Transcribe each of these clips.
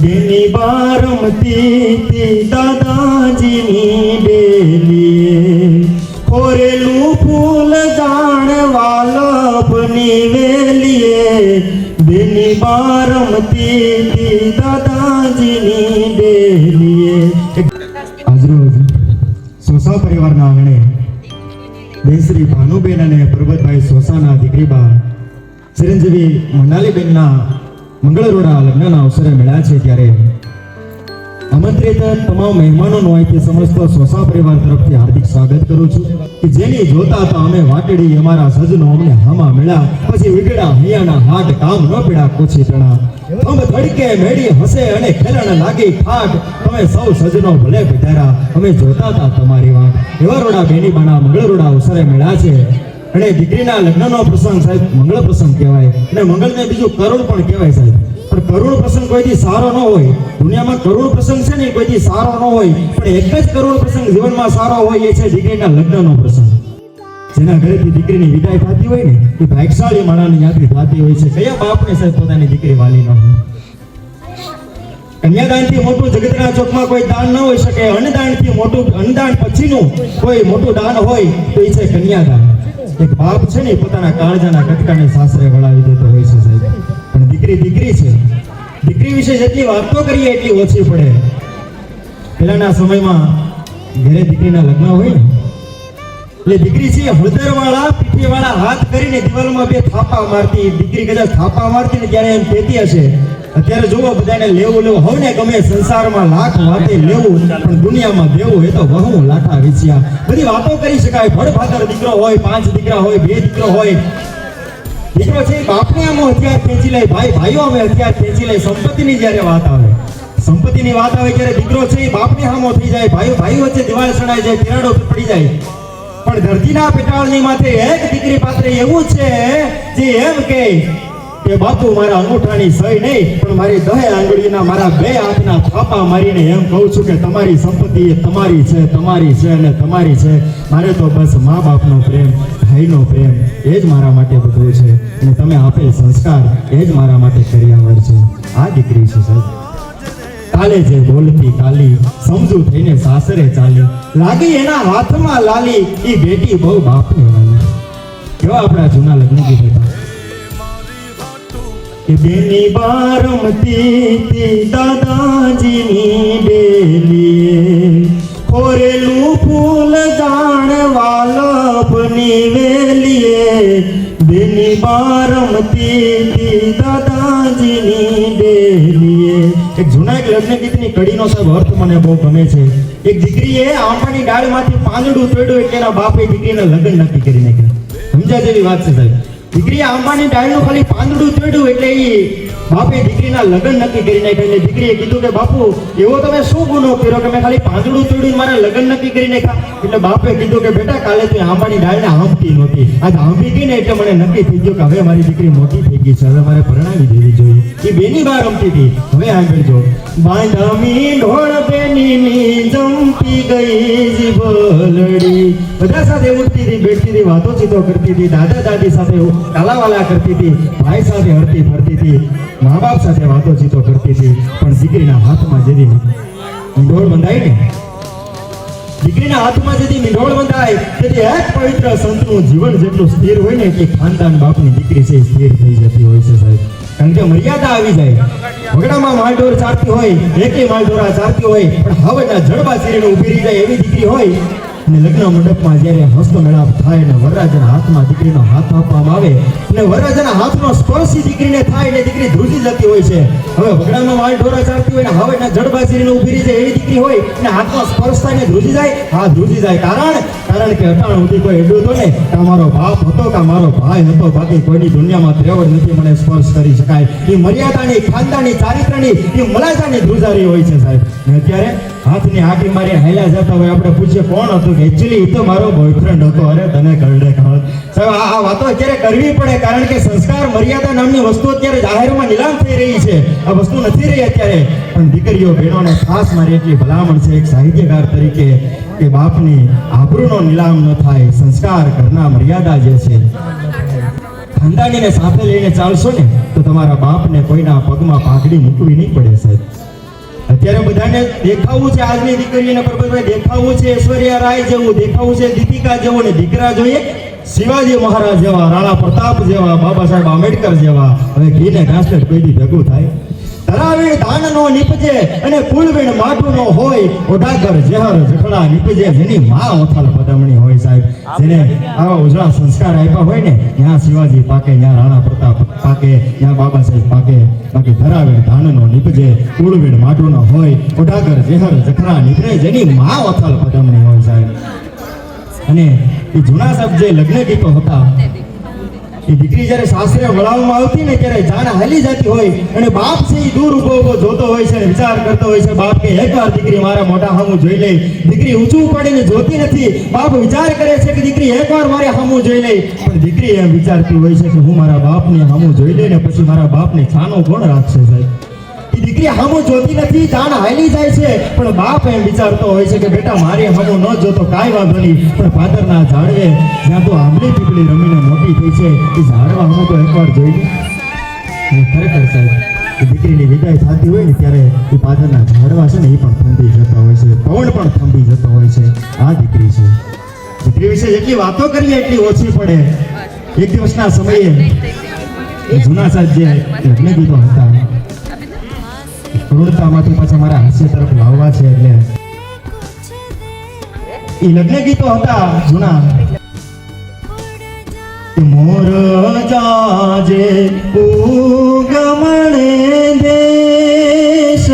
બેની બારમતી દાદાજીની બેલીએ ફોરેલું ફૂલ જાણ લાભની વેલીએ. બેની બારમતી દાદાજીની બેલીએ આજરોજ સોસા પરિવારના આંગણે બેશ્રી ભાનુબેન અને પરબતભાઈ સોસાના દીકરીબા ચિરંજીવી મંડાલીબેનના મંગળરોડા લગ્નના અવસરે મળ્યા છે ત્યારે આમંત્રિત તમામ મહેમાનોનો અહીંથી સમસ્ત સોસા પરિવાર તરફથી હાર્દિક સ્વાગત કરું છું. કે જેની જોતા તો અમે વાટડી અમારા સજનો અમને હામા મળ્યા. પછી વીટડા હૈયાના હાટ, કામ ન પીડા, કોછી ટણા અમ ધડકે મેડી હસે અને ખેલણ લાગી ફાટ. તમે સૌ સજનો ભલે પધારા અમે જોતા હતા તમારી વાત એવા રોડા બેની બાના મંગળ રોડા અવસરે મળ્યા છે. અને દીકરીના લગ્નનો પ્રસંગ સાહેબ મંગળ પ્રસંગ કહેવાય. અને મંગળને બીજું કરુણ પણ કહેવાય સાહેબ. પણ કરુણ પ્રસંગ કોઈથી સારો ન હોય. દુનિયામાં કરુણ પ્રસંગ છે ને કોઈથી સારો ન હોય. પણ એક જ કરુણ પ્રસંગ જીવનમાં સારો હોય એ છે દીકરીના લગ્નનો પ્રસંગ. જેના ઘરેથી દીકરીની વિદાય થતી હોય ને, એ ભાગશાળી માણસની યાત્રી થતી હોય છે. કયા બાપને સાહેબ પોતાની દીકરી વાલી ન હોય? કન્યાદાનથી મોટું જગતના ચોકમાં કોઈ દાન ન હોઈ શકે. અન્નદાનથી મોટું અન્નદાન પછીનું કોઈ મોટું દાન હોય તો એ છે કન્યાદાન. એક બાપ છે ને પોતાના કાળજાના કટકાને સાસરે વળાવી દેતો હોય છે સાહેબ. પણ દીકરી દીકરી છે. દીકરી વિશે જેટલી વાતો કરીએ, એટલી ઓછી પડે. પહેલાના સમયમાં ઘરે દીકરીના લગ્ન હોય ને, એટલે દીકરી છે હળદર વાળા પીઠી વાળા હાથ કરીને દિવાલમાં બે થાપા મારતી, દીકરી કદાચ થાપા મારતી ને ત્યારે એમ કહેતી હશે અત્યારે જુઓ બધાને લેવું લેવું. હવે ગમે સંસારમાં લાખ વાતે લેવું, પણ દુનિયામાં દેવું એ તો વહુ લાઠા વિછ્યા બધી વાતો કરી શકાય. ભડભાદર દીકરો હોય, પાંચ દીકરા હોય, બે દીકરો હોય. દીકરો છે, બાપને આમ હથિયાર ખેંચી લે, ભાઈ, ભાઈઓ અમે હથિયાર ખેંચી લે. સંપત્તિની જ્યારે વાત આવે, સંપત્તિની વાત આવે ત્યારે દીકરો છે બાપને હામો થઈ જાય. ભાઈઓ, ભાઈ વચ્ચે દિવાળ સડાઈ જાય તિરાડો પડી જાય. પણ ધરતીના પેટાળની માથે એક દીકરી પાત્ર એવું છે, જે એમ કહે કે બાપુ, મારા અંગૂઠાની સહી નહીં, પણ મારી દહે આંગળીના મારા બે હાથના થાપા મારીને એમ કહું છું કે તમારી સંપત્તિ એ તમારી છે તમારી છે અને તમારી છે. મારે તો બસ મા બાપનો પ્રેમ, ભાઈનો પ્રેમ, એ જ મારા માટે બધું છે. અને તમે આપેલ સંસ્કાર એ જ મારા માટે કર્યાવર છે. આ દીકરી છે, સાહેબ. કાલે જે બોલતી કાલી, સમજુ થઈને સાસરે ચાલી. લાગી એના હાથમાં લાલી, ઈ બેટી બહુ બાપને વાલી. કેવા આપણા જૂના લગ્ન બેની બારમતી દાદાજીની ડેલીએ ખોરેલું ફૂલ જાણ વાલપની વેલીએ બેની બારમતી દાદાજીની બેલીએ એક જૂના એક લગ્ન ગીતની કડીનો સાહેબ અર્થ મને બહુ ગમે છે. એક દીકરીએ આંબાની ડાળમાંથી પાંદડું તોડ્યું એટલે એના બાપે દીકરીને લગ્ન નક્કી કરી નાખ્યા. સમજ્યા જેવી વાત છે સાહેબ? દીકરીએ આંબાની ડાળનું ખાલી પાંદડું તોડ્યું એટલે એ બાપે દીકરીના લગ્ન નક્કી કરી નાખ્યા એટલે દીકરીએ કીધું કે, બાપુ, એવો તમે શું ગુનો કર્યો કે મેં ખાલી પાંદડું તોડ્યું મારા લગ્ન નક્કી કરી નાખ્યા? એટલે બાપે કીધું કે, બેટા, કાલે તું આંબાની ડાળને આંબતી નહોતી. આજ આંબી ગઈ ને એટલે મને નક્કી થઈ ગયું કે હવે મારી દીકરી મોટી થઈ ગઈ છે. હવે મારે પરણાવી દેવી જોઈએ. એ બેની બાર રમતી હતી. હવે આગળ જો. બાંધમી ઢોળ બેની જમતી ગઈ જીભલડી બધા સાથે ઉઠતી હતી, બેઠતી હતી વાતો ચીતો કરતી હતી દાદા દાદી સાથે કાલાવાલા કરતી હતી, ભાઈ સાથે હરતી ફરતી હતી. મા બાપ સાથે વાતો ચીતો કરતી હતી, પણ દીકરીના હાથમાં જેથી મીંઢોળ બંધાય ને. દીકરીના હાથમાં જેથી મીંઢોળ બંધાય તેથી એક પવિત્ર સંતનું જીવન જેટલું સ્થિર હોય ને એટલી ખાનદાન બાપની દીકરી છે સ્થિર થઈ જતી હોય છે સાહેબ. કારણ કે મર્યાદા આવી જાય. વગડામાં માલઢોર ચારતી હોય, એકે માલઢોરા ચારતી હોય, પણ હવેના જડબા શરીરે ઊભી રહી જાય એવી દીકરી હોય. અને લગ્ન મંડપમાં જ્યારે હસ્ત મેળાપ થાય અને વરરાજના હાથમાં દીકરીનો હાથ આપવામાં આવે, અને વરરાજના હાથનો સ્પર્શ ઈ દીકરીને થાય એટલે દીકરી ધ્રુજી જતી હોય છે. હવે વગડામાં વાળ ઢોરા ચાલતી હોય ને હવેના જડબા શરીરે ઊભી જાય એવી દીકરી હોય ને હાથમાં સ્પર્શ થાય ને ધ્રુજી જાય, હા, ધ્રુજી જાય. કારણ? કારણ કે અટાણ સુધી કોઈ એટલું હતો ને કે આ મારો બાપ હતો કે મારો ભાઈ હતો, બાકી કોઈની દુનિયામાં ત્રેવડ નથી, મને સ્પર્શ કરી શકાય. એ મર્યાદાની, ખાનદાની, ચારિત્રની, એ મલાજાની ધ્રુજારી હોય છે સાહેબ. અત્યારે હાથની આંટી મારી હાલ્યા જતા હોય આપણે પૂછીએ કોણ હતું? કે એકચ્યુઅલી તો મારો બોયફ્રેન્ડ હતો. અરે તને કરડે ખબર સાહેબ આ વાતો અત્યારે કરવી પડે કારણ કે સંસ્કાર મર્યાદા નામની વસ્તુ અત્યારે જાહેરમાં નીલામ થઈ રહી છે. આ વસ્તુ નથી રહી અત્યારે. પણ દીકરીઓ, બહેનોને ખાસ મારી એટલી ભલામણ છે એક સાહિત્યકાર તરીકે કે બાપની આબરૂનો નીલામ ન થાય. સંસ્કાર ઘરના મર્યાદા જે છે, ખાનદાનીને સાથે લઈને ચાલશો ને, તો તમારા બાપને કોઈના પગમાં પાઘડી મૂકવી નહીં પડે સાહેબ. અત્યારે બધાને દેખાવું છે આજની દીકરીને પરબતભાઈ, દેખાવું છે ઐશ્વર્યા રાય જેવું, દેખાવું છે દીપિકા જેવું ને દીકરા જોઈએ શિવાજી મહારાજ જેવા, રાણા પ્રતાપ જેવા, બાબા સાહેબ આંબેડકર જેવા. હવે ઘીને ઘાસલેટ કોઈ ભેગું થાય. ધરાવીણ ધાન નો નીપજે અને કુળવીણ માઠું નો હોય ઓઢાકર જેહર જખડા નીપજે જેની માં ઓથાલ પદમણી હોય સાહેબ. જેને આવા ઉજળા સંસ્કાર આપ્યા હોય ને, ત્યાં શિવાજી પાકે, ત્યાં રાણા પ્રતાપ પાકે, ત્યાં બાબા સાહેબ પાકે, બાકી ધરાવીણ ધાન નો નીપજે, કુળવીણ માઠું નો હોય ઓઢાકર જહર જખડા નીપજે જેની માં ઓથાલ પદમણી હોય સાહેબ. અને એ જૂના સાહેબ જે લગ્ન ગીતો હતા દીકરી જ્યારે સાસરે વળાવવામાં આવતી ને ત્યારે જાણ હાલી જતી હોય અને બાપ છે એ દૂર ઊભો ઊભો જોતો હોય છે વિચાર કરતો હોય છે, બાપ કે એકવાર દીકરી મારા મોટા સામું જોઈ લે. દીકરી ઊંચું પડીને જોતી નથી. બાપ વિચાર કરે છે કે દીકરી એકવાર મારે સામું જોઈ લે. પણ દીકરી એમ વિચારતી હોય છે કે હું મારા બાપને સામું જોઈ લઈને પછી મારા બાપને છાનો કોણ રાખશે સાહેબ? દીકરી હામો જોતી નથી, જાણ હાલી જાય છે. પણ બાપ એમ વિચારતો હોય છે કે બેટા, મારી હામું ન જોતો કાંઈ વાંધો નહીં. પણ પાદરના ઝાડવે જ્યાં તો આંબલી પીપળી રમીને મોટી થઈ છે, એ ઝાડવા હામું તો એકવાર જોઈ લે. ખરેખર સાહેબ દીકરીની વિદાય થતી હોય ને ત્યારે એ પાદરના ઝાડવા છે ને, એ પણ થંભી જતા હોય છે. પવન પણ થંભી જતો હોય છે? આ દીકરી છે. દીકરી વિશે જેટલી વાતો કરીએ, એટલી ઓછી પડે. એક દિવસના સમયે જૂના સાહેબ જે લગ્ન ગીતો હતા ક્રૂરતામાંથી પાછા મારા હાસ્ય તરફ લાવવા છે એટલે એ લગ્ન ગીતો હતા જૂના. મોર જાજે ઉગમણે દેશ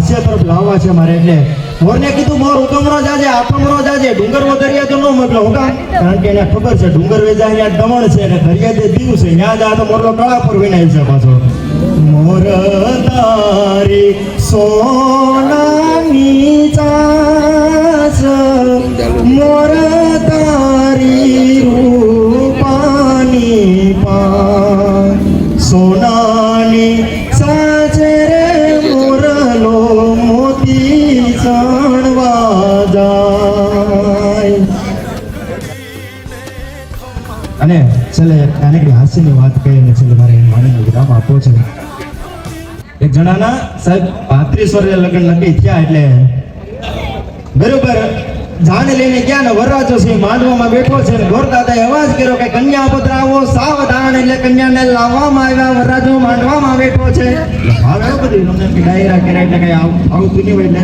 હાસ્ય તરફ લાવવા છે મારે એટલે મોરને કીધું, મોર ઉગમણો જાજે આથમણો જાજે, ડુંગર દરિયા તો ન મોકલો. હું કારણ કે એને ખબર છે, ડુંગર વેજા અહીંયા દમણ છે અને દરિયા જે દીવ છે. ત્યાં જા તો મોરનો કળા પર વિનાય છે પાછો. મોર તારી સોનાની ચાસ, મોર તારી રૂપાની સાહેબ, પાંત્રીસ વર્ષે લગ્ન નક્કી થયા એટલે બરોબર. જાન લઈને ગયા ને વરરાજો છે માંડવામાં બેઠો છે ને ગોરદાદાએ અવાજ કર્યો કે કન્યા પધરાવો સાવધાન એટલે કન્યાને લાવવામાં આવ્યા, વરરાજો માંડવામાં બેઠો છે. એટલે બધી, તમને ડાયરા કર્યા એટલે કઈ આવું આવતું નહીં હોય ને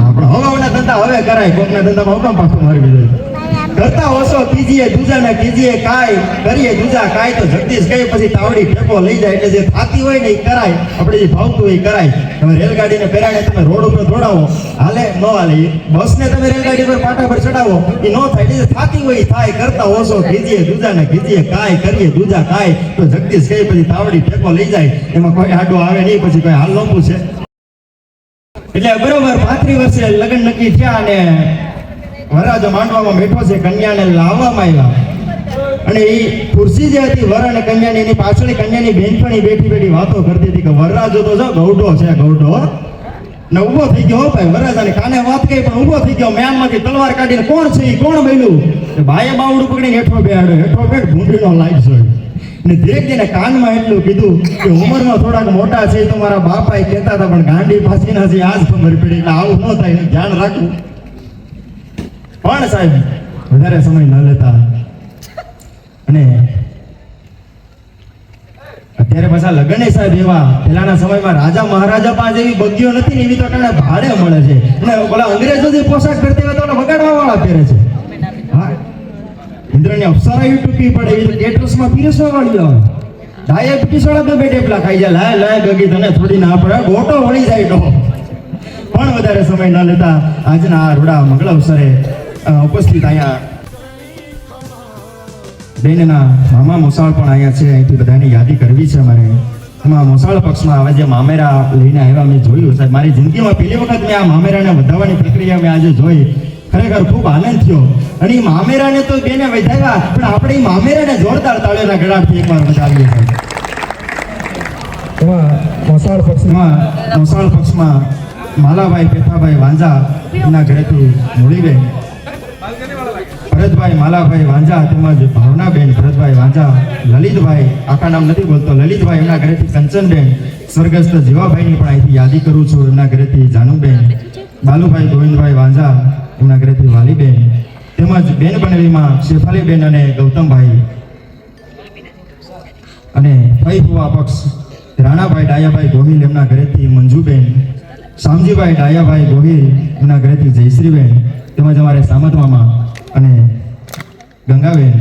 આપણે હવાના ધંધા હવે કરાય, કોકના ધંધામાં હુકમ પાછું મારી દે કરતા હોશો કીજીએ દૂજાને કીજીએ કાય કરીએ, દૂજા કાય તો જગદીશ કહે, પછી તાવડી ટેકો લઈ જાય, એટલે જે થાતી હોય ને એ કરાય, આપણે જે ભાવતું હોય એ કરાય. તમે રેલગાડીને પેરાણે તમે રોડ ઉપર દોડાવો, હાલે, ન હાલે, બસને તમે રેલગાડી પર પાટા પર ચડાવો એ ન થાય, એટલે થાતી હોય થાય, કરતા હોશો કીજીએ દૂજાને કીજીએ કાય કરીએ, દૂજા કાય તો જગદીશ કઈ પછી તાવડી ટેકો લઈ જાય, એમાં કોઈ આડો આવે નહીં, પછી કોઈ હાલ ન છે. એટલે બરોબર, પાંત્રી વર્ષે લગ્ન નક્કી થયા અને વરરાજો માંડવામાં બેઠો છે, કન્યાને લાવવામાં આવ્યા. અને એ ખુરશી જે હતી, વર અને કન્યાની, એની પાછળ કન્યાની બેનપણી બેઠી બેઠી વાતો કરતી હતી કે, વરરાજો તો જો ગૌડો છે ગૌડો ને ઊભો થઈ ગયો ભાઈ, વરરાજાને કાને વાત કહી, પણ ઊભો થઈ ગયો, મ્યાનમાંથી તલવાર કાઢીને કોણ છે એ કોણ બન્યું? ભાઈએ બાવડું પકડીને હેઠો બેહાડ્યો, હેઠો બેઠ ભૂંડીનો લાઈટ જોઈ ને દેખજીને કાનમાં એટલું કીધું કે, ઉંમરમાં થોડાક મોટા છે તમારા તો મારા બાપાએ કહેતા હતા, પણ ગાંડી પાસીના છે આજ ખબર પડી, એટલે આવું ન થાય ધ્યાન રાખવું. પણ સાહેબ, વધારે સમય ન લેતા. અને અત્યારે પાછા લગ્ન સાહેબ એવા પહેલાના સમયમાં રાજા મહારાજા પાસે એવી બગીઓ નથી એવી તો ટાણે ભાડે મળે છે. અને પેલા અંગ્રેજો જે પોશાક પહેરતી હોય તો વગાડવા વાળા પહેરે છે. ઇન્દ્રની અપ્સરા ટૂંકી પડે એવી તો પીરસવા વાળી આવે ડાયાબિટીસ વાળા બે ટેપલા ખાઈ જાય. લાય લાય, ગગી, તને થોડી ના પડે. ગોટો વળી જાય તો પણ વધારે સમય ન લેતા આજના આ રૂડા મંગળ અવસરે ઉપસ્થિત અહીંયા બેનના મામા મોસાળ પણ અહીંયા છે. અહીંથી બધાની યાદી કરવી છે અમારે. એમાં મોસાળ પક્ષમાં હવે જે મામેરા લઈને આવ્યા મેં જોયું. સાહેબ, મારી જિંદગીમાં પહેલી વખત મેં આ મામેરાને વધારવાની પ્રક્રિયા મેં આજે જોઈ. ખરેખર ખૂબ આનંદ થયો. અને એ મામેરાને તો બેને વધાવ્યા, પણ આપણે એ મામેરાને જોરદાર તાળીના ગળાથી એકવાર વધાવીએ એમાં મોસાળ પક્ષમાં મોસાળ પક્ષમાં માલાભાઈ, પેથાભાઈ વાંઝા એમના ઘરેથી મૂળીબેન ભરતભાઈ માલાભાઈ વાંઝા તેમજ ભાવનાબેન, ભરતભાઈ વાંઝા, લલિતભાઈ, આખા નામ નથી બોલતો, લલિતભાઈ એમના ઘરેથી કંચનબેન, સ્વર્ગસ્થ જીવાભાઈની પણ અહીંથી યાદી કરું છું, એમના ઘરેથી જાનુબેન, બાલુભાઈ ગોવિંદભાઈ વાંઝા, એમના ઘરેથી વાલીબેન, તેમજ બેન બનેવીમાં શેફાલીબેન અને ગૌતમભાઈ. અને ફઈ ફુવા પક્ષ, રાણાભાઈ ડાયાભાઈ ગોહિલ એમના ઘરેથી મંજુબેન, શામજીભાઈ ડાયાભાઈ ગોહિલ એમના ઘરેથી જયશ્રીબેન, તેમજ અમારે સામતમામાં અને ગંગાબેન,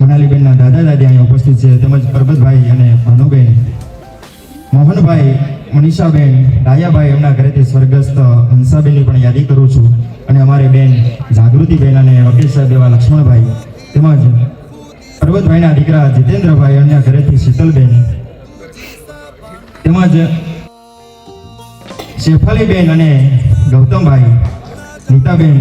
મોનાલીબેનના દાદા દાદી અહીંયા ઉપસ્થિત છે, તેમજ પરબતભાઈ અને ભાનુબેન. મોહનભાઈ, મનીષાબેન રાયાભાઈ એમના ઘરેથી સ્વર્ગસ્થ હંસાબેનની પણ યાદી કરું છું. અને અમારી બેન જાગૃતિબેન અને વકીલ સાહેબ એવા લક્ષ્મણભાઈ. તેમજ પર્વતભાઈના દીકરા જીતેન્દ્રભાઈ એમના ઘરેથી શીતલબેન. તેમજ શેફાલીબેન અને ગૌતમભાઈ, નીતાબેન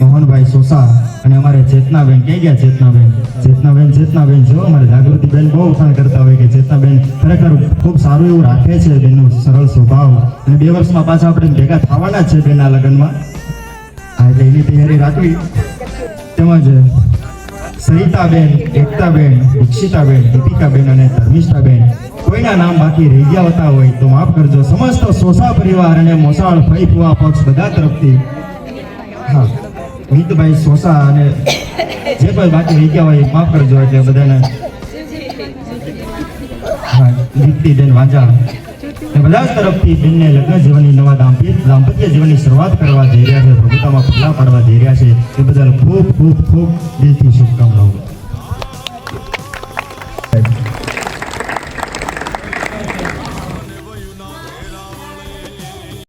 મોહનભાઈ સોસા અને અમારે ચેતનાબેન કઈ ગયા ચેતનાબેન ચેતનાબેન ચેતનાબેન જો અમારે જાગૃતિબેન બહુ ઉઠાણ કરતા હોય કે ચેતનાબેન ખરેખર ખૂબ સારું એવું રાખે છે બેનનો સરળ સ્વભાવ. અને બે વર્ષમાં પાછા આપણે ભેગા થવાના છે બેનના લગ્નમાં. હા એટલે એની તૈયારી રાખવી. તેમજ સરિતાબેન, એકતાબેન, દીક્ષિતાબેન, દીપિકાબેન અને ધર્મિષ્ઠાબેન કોઈના નામ બાકી રહી ગયા હોતા હોય તો માફ કરજો. સમસ્ત સોસા પરિવાર અને મોસાળ ફઈ ફુવા પક્ષ બધા તરફથી. હા. મિતભાઈ સોસા અને જે કોઈ બાકી રહી ગયા હોય માફ કરજો એટલે બધાને દીપ્તિબેન વાંજા. બધા તરફથી બેનને લગ્ન જીવનની નવા દાંપત્ય દાંપત્ય જીવનની શરૂઆત કરવા જઈ રહ્યા છે, પ્રભુતામાં પગલાં પાડવા જઈ રહ્યા છે. એ બદલ ખૂબ ખૂબ ખૂબ દિલથી શુભકામનાઓ.